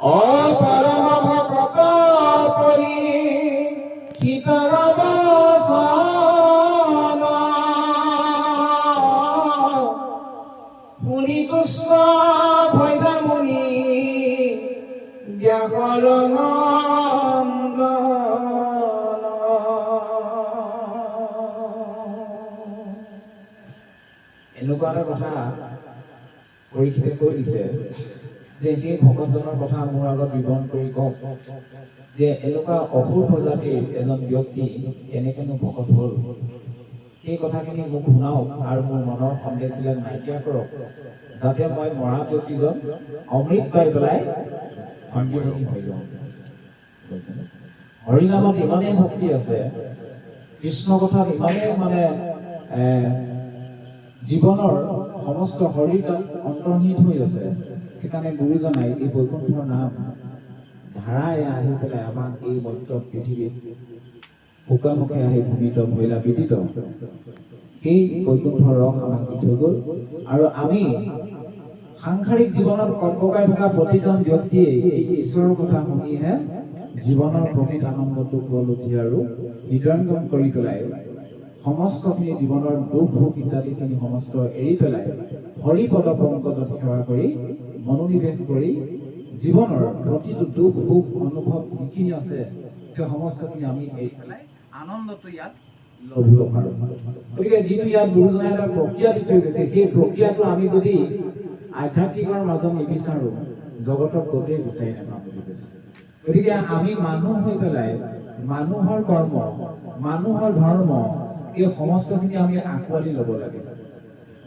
অপৰম ভকত পৰি সীতাৰ বচন শুনি তুষ্ট ভৈদামণি ব্যাসৰ নন্দন এনেকুৱা এটা কথা পৰীক্ষিতে কৈ দিছে। যে সেই ভকতজনৰ কথা মোৰ আগত বিৱৰণ কৰি কওক যে এনেকুৱা অসুৰ প্ৰজাতিৰ এজন ব্যক্তি কেনেকেনো ভকত হ'ল সেই কথাখিনি মোক শুনাওক আৰু মোৰ মনৰ সন্দেহবিলাক নাইকিয়া কৰক যাতে মই মৰা ব্যক্তিজন অমৃত পাই পেলাই সন্দেহী হৈ যাওঁ? হৰিনামত ইমানেই শক্তি আছে কৃষ্ণ কথাত ইমানেই মানে জীৱনৰ সমস্ত শৰীৰ অন্তৰ্নিহিত হৈ আছে সেইকাৰণে গুৰুজনাই এই বৈকুণ্ঠৰ নাম ধাৰাই আহি পেলাই আমাক এই মৰ্ত পৃথিৱীত শুকামুখে আহি ভূমিত মহিলা বিদিত সেই বৈকুণ্ঠৰ ৰস আমাক দি থৈ গ'ল। আৰু আমি সাংসাৰিক জীৱনত ককবকাই থকা প্ৰতিজন ব্যক্তিয়ে এই ঈশ্বৰৰ কথা শুনিহে জীৱনৰ প্ৰকৃত আনন্দটো উপলব্ধি আৰু হৃদয়ংগম কৰি পেলাই সমস্তখিনি জীৱনৰ দুখ সুখ ইত্যাদিখিনি সমস্ত এৰি পেলাই হৰিপদ পংকজত সেৱা কৰি মনোনিৱেশ কৰি জীৱনৰ প্ৰতিটো দুখ সুখ অনুভৱ যিখিনি আছে সেই সমস্তখিনি আমি এৰি পেলাই আনন্দটো ইয়াত লভিব পাৰোঁ। গতিকে যিটো ইয়াত গুৰুজনাই এটা প্ৰক্ৰিয়া দি থৈ গৈছে সেই প্ৰক্ৰিয়াটো আমি যদি আধ্যাত্মিকৰ মাজত নিবিচাৰো জগতক গোটেই বিচাৰি নাপাম বুলি কৈছে। গতিকে আমি মানুহ হৈ পেলাই মানুহৰ কৰ্ম মানুহৰ ধৰ্ম এই সমস্তখিনি আমি আঁকোৱালি ল'ব লাগে।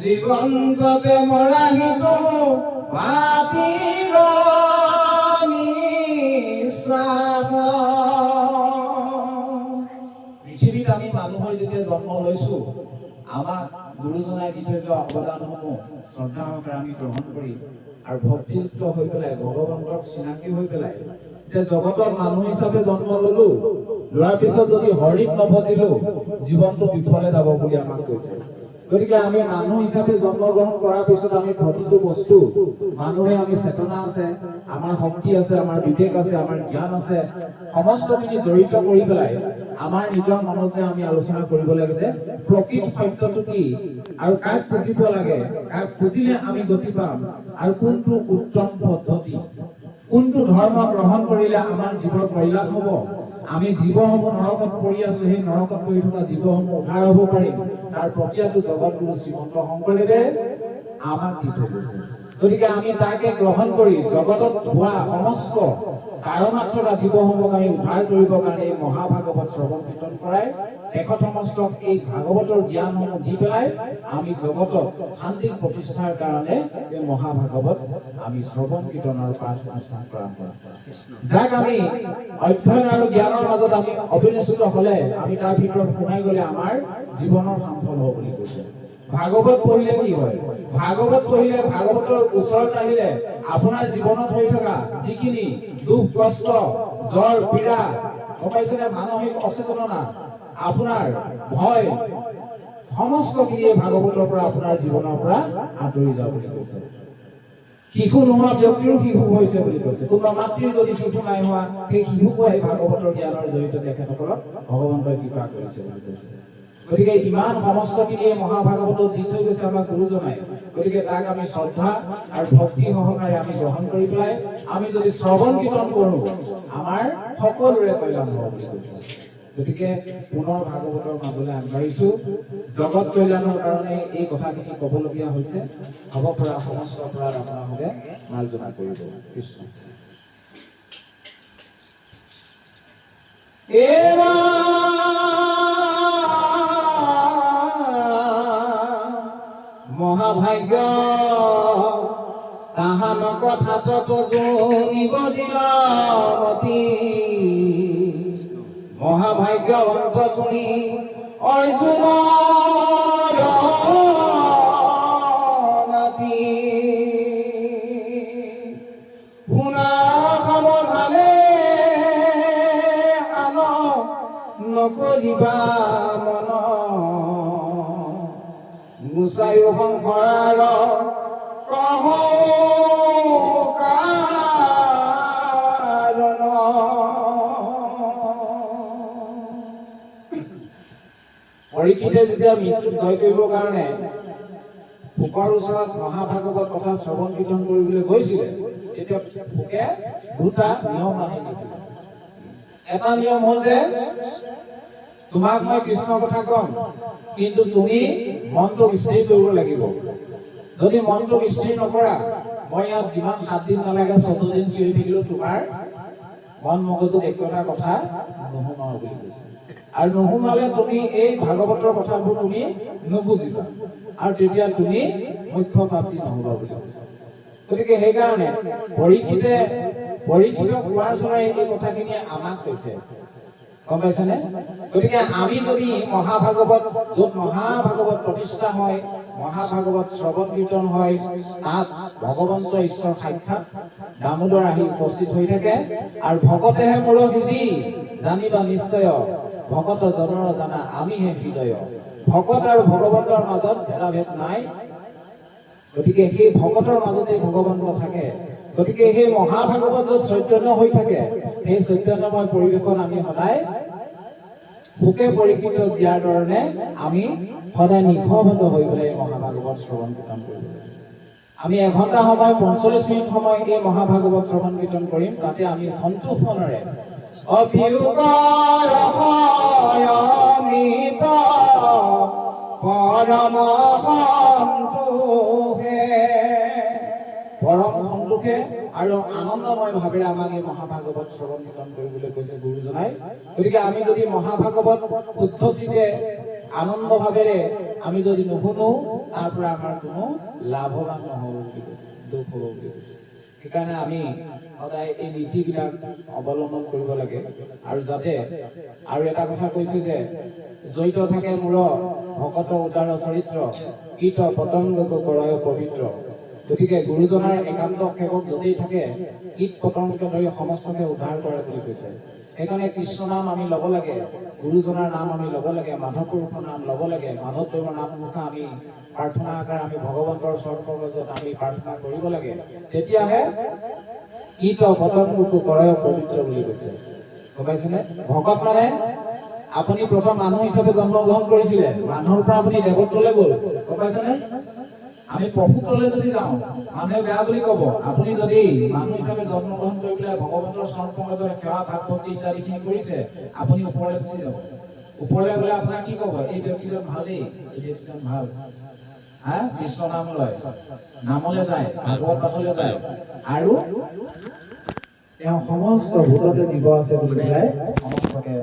জীৱন্ততে মৰাহিতো পাতিৰ নিশ্বাস পৃথিৱীত আমি মানুহৰ যেতিয়া জন্ম লৈছো আমাক গুৰুজনাই দি থৈ যোৱা অৱদানসমূহ শ্ৰদ্ধা সহকাৰে আমি গ্ৰহণ কৰি আৰু ভক্তিযুক্ত হৈ পেলাই ভগৱন্তক চিনাকি হৈ পেলাই যে জগতৰ মানুহ হিচাপে জন্ম ললো। লোৱাৰ পিছত যদি হৰিত নভজিলো জীৱনটো বিফলে যাব বুলি আমাক কৈছে। গতিকে আমি মানুহ হিচাপে জন্মগ্ৰহণ কৰাৰ পিছত আমি প্ৰতিটো বস্তু মানুহে আমি চেতনা আছে আমাৰ শক্তি আছে আমাৰ বিবেক আছে আমাৰ জ্ঞান আছে সমস্তখিনি জড়িত কৰি পেলাই আমাৰ নিজৰ মনতে আমি আলোচনা কৰিব লাগে যে প্ৰকৃত সত্যটো কি? আৰু কাক পুজিব লাগে? কাক পুজিলে আমি গতি পাম? আৰু কোনটো উত্তম পদ্ধতি? কোনটো ধৰ্ম গ্ৰহণ কৰিলে আমাৰ জীৱৰ কল্যাণ হ'ব? আমি জীৱসমূহ নৰকত পৰি আছো সেই নৰকত পৰি থকা জীৱসমূহ উদ্ধাৰ হ'ব পাৰিম। তাৰ প্ৰক্ৰিয়াটো জগতগুৰু শ্ৰীমন্ত শংকৰদেৱে আমাক দি থৈ গৈছে। গতিকে আমি তাকে গ্ৰহণ কৰি জগতত হোৱা সমস্ত কাৰণত থকা জীৱসমূহক আমি উদ্ধাৰ কৰিবৰ কাৰণে এই মহাভাগৱত শ্ৰৱণ কীৰ্তন কৰাই শেষত সমস্তক এই ভাগৱতৰ জ্ঞানসমূহ দি পেলাই আমি জগতত শান্তিৰ প্ৰতিষ্ঠাৰ কাৰণে এই মহাভাগৱত আমি শ্ৰৱণ কীৰ্তনৰ পাঠ অনুষ্ঠান কৰা হয় যাক আমি অধ্যয়ন আৰু জ্ঞানৰ মাজত আমি অবিনিশ্চিত হলে আমি তাৰ ভিতৰত সোমাই গলে আমাৰ জীৱনৰ সাফল হ'ব বুলি কৈছে। ভাগৱত পঢ়িলে কি হয়? ভাগৱত পঢ়িলে ভাগৱতৰ ওচৰত আহিলে আপোনাৰ জীৱনত হৈ থকা যিখিনি দুখ কষ্ট জ্বৰ পীড়া পাইছেনে? মানসিক অচেতনতা আপোনাৰ ভয় সমস্তখিনিয়ে ভাগৱতৰ পৰা আপোনাৰ জীৱনৰ পৰা আঁতৰি যাওঁ বুলি কৈছে। শিশু নোহোৱা ব্যক্তিৰো শিশু হৈছে বুলি কৈছে। কোনোবা মাতৃৰ যদি শিশু নাই হোৱা সেই শিশুকো এই ভাগৱতৰ জ্ঞানৰ জৰিয়তে তেখেতসকলক ভগৱন্তই কৃপা কৰিছে বুলি কৈছে। গতিকে ইমান সমস্তখিনিয়ে মহাভাগৱতত দি থৈ গৈছে আমাক গুৰুজনাই। গতিকে তাক আমি শ্ৰদ্ধা আৰু ভক্তি সহকাৰে আমি গ্ৰহণ কৰি পেলাই আমি যদি শ্ৰৱণ কীৰ্তন কৰো আমাৰ সকলোৰে কল্যাণ হ'ব বুলি কৈছে। গতিকে পুনৰ ভাগৱতৰ মাজলৈ আগবাঢ়িছো। জগত কল্যাণৰ কাৰণে এই কথাখিনি ক'বলগীয়া হৈছে। হ'ব পৰা সমস্ত অপৰাধ আপোনালোকে মাৰ্জনা কৰিব। কৃষ্ণ। মহাভাগ্য তাহান কথাত জনিব জিলামতি মহাভাগ্য অন্ত তুমি অৰ্জুনৰ নাতি শুনা সাৱধানে আন নকৰিবা মন সংসাৰ কহ পৰীক্ষিতে যেতিয়া মৃত্যুক জয় কৰিবৰ কাৰণে ভোকৰ ওচৰত মহাভাগৱত কথা শ্ৰৱণ কীৰ্তন কৰিবলৈ গৈছিলে তেতিয়া ভোকে দুটা নিয়ম মানি দিছিলে এটা নিয়ম হ'ল যে তোমাক মই কৃষ্ণৰ কথা কম কিন্তু তুমি মনটো স্থিৰ কৰিব লাগিব। যদি মনটো স্থিৰ নকৰা মই ইয়াত যিমান সাত দিন নালাগে চৈধ্য দিন চিঞৰি থাকিলেও তোমাৰ মন মগজুত একো এটা কথা নুশুমাও বুলি কৈছে। আৰু নুশুমালে তুমি এই ভাগৱতৰ কথাবোৰ তুমি নুবুজিবা। আৰু তেতিয়া তুমি মুখ্য প্ৰাপ্তি নহবা বুলি কৈছে। গতিকে সেইকাৰণে পৰীক্ষিতে পৰীক্ষিত কোৱাৰ চৰাই এই কথাখিনি আমাক কৈছে। গম পাইছেনে? গতিকে আমি যদি মহাভাগৱত য'ত মহাভাগৱত প্ৰতিষ্ঠা হয় মহাভাগৱত শ্ৰৱণ কীৰ্তন হয় তাত ভগৱন্ত ঈশ্বৰ সাক্ষাৎ দামোদৰ আহি উপস্থিত হৈ থাকে আৰু ভকতেহে মোৰ হৃদি জানিবা নিশ্চয় ভকত জনৰ জানা আমিহে হৃদয়। ভকত আৰু ভগৱন্তৰ মাজত ভেদাভেদ নাই। গতিকে সেই ভকতৰ মাজতে ভগৱন্ত থাকে। গতিকে সেই মহাভাগৱত য'ত চৈতন্য হৈ থাকে, সেই চৈতন্যময় পৰিৱেশত আমি সদায় ভোকে পৰীক্ষিত দিয়াৰ ধৰণে আমি সদায় নিশবদ্ধ হৈ পেলাই এই মহাভাগৱত শ্ৰৱণ কীৰ্তন আমি এঘণ্টা সময়, পঞ্চল্লিছ মিনিট সময় এই মহাভাগৱত শ্ৰৱণ কীৰ্তন কৰিম, তাতে আমি সন্তোষ মনেৰে সন্তোষে পৰম সন্তোষে আৰু আনন্দময় ভাৱেৰে আমাক এই মহাভাগৱত শ্ৰৱণ কীৰ্তন কৰিবলৈ কৈছে গুৰুজনাই। গতিকে আমি যদি মহাভাগৱত শুদ্ধ চিতে আনন্দ ভাৱেৰে আমি যদি নুশুনো তাৰ পৰা আমাৰ কোনো লাভৱান নহ'ব বুলি কৈছে দুখ হ'ব বুলি কৈছে। সেইকাৰণে আমি সদায় এই নীতিবিলাক অৱলম্বন কৰিব লাগে। আৰু যাতে আৰু এটা কথা কৈছে যে জড়িত থাকে মূৰ ভকত উদাৰ চৰিত্ৰ কীট পতংগক কৰয় পবিত্ৰ। গতিকে গুৰুজনাৰ একান্ত সেৱক য'তেই থাকে কীট পতংগকে ধৰি সমস্তকে উদ্ধাৰ কৰে বুলি কৈছে। সেইকাৰণে কৃষ্ণ নাম আমি ল'ব লাগে গুৰুজনাৰ নাম আমি ল'ব লাগে মাধৱ পুৰুষৰ নাম ল'ব লাগে মাধৱ দেৱৰ নাম মুখা আমি প্ৰাৰ্থনা আকাৰে আমি ভগৱন্তৰ চৰণত আমি প্ৰাৰ্থনা কৰিব লাগে। তেতিয়াহে কীট পতংগকো কৰয় পবিত্ৰ বুলি কৈছে। গম পাইছেনে? ভকত মানে আপুনি প্ৰথম মানুহ হিচাপে জন্মগ্ৰহণ কৰিছিলে মানুহৰ পৰা আপুনি দেৱত্বলৈ গ'ল। গম পাইছেনে? আমি প্ৰভুতলৈ যদি যাওঁ মানুহে বেয়া বুলি ক'ব। আপুনি যদি মানুহ হিচাপে জন্মগ্ৰহণ কৰি পেলাই ভগৱন্তৰ চৰণ পংকজৰ সেৱা ভাগ ভক্তি ইত্যাদিখিনি কৰিছে আপুনি ওপৰলৈ গুচি যাব। ওপৰলৈ গ'লে আপোনাক কি ক'ব? এই ব্যক্তিজন ভাল দেই। এই ব্যক্তিজন ভাল। হা? কৃষ্ণ নাম লয়। নামলৈ যায়। ভাগৱত পাঠলৈ যায়। আৰু? তেওঁ সমস্ত ভূততে জীৱ আছে বুলি পেলাই সমস্তকে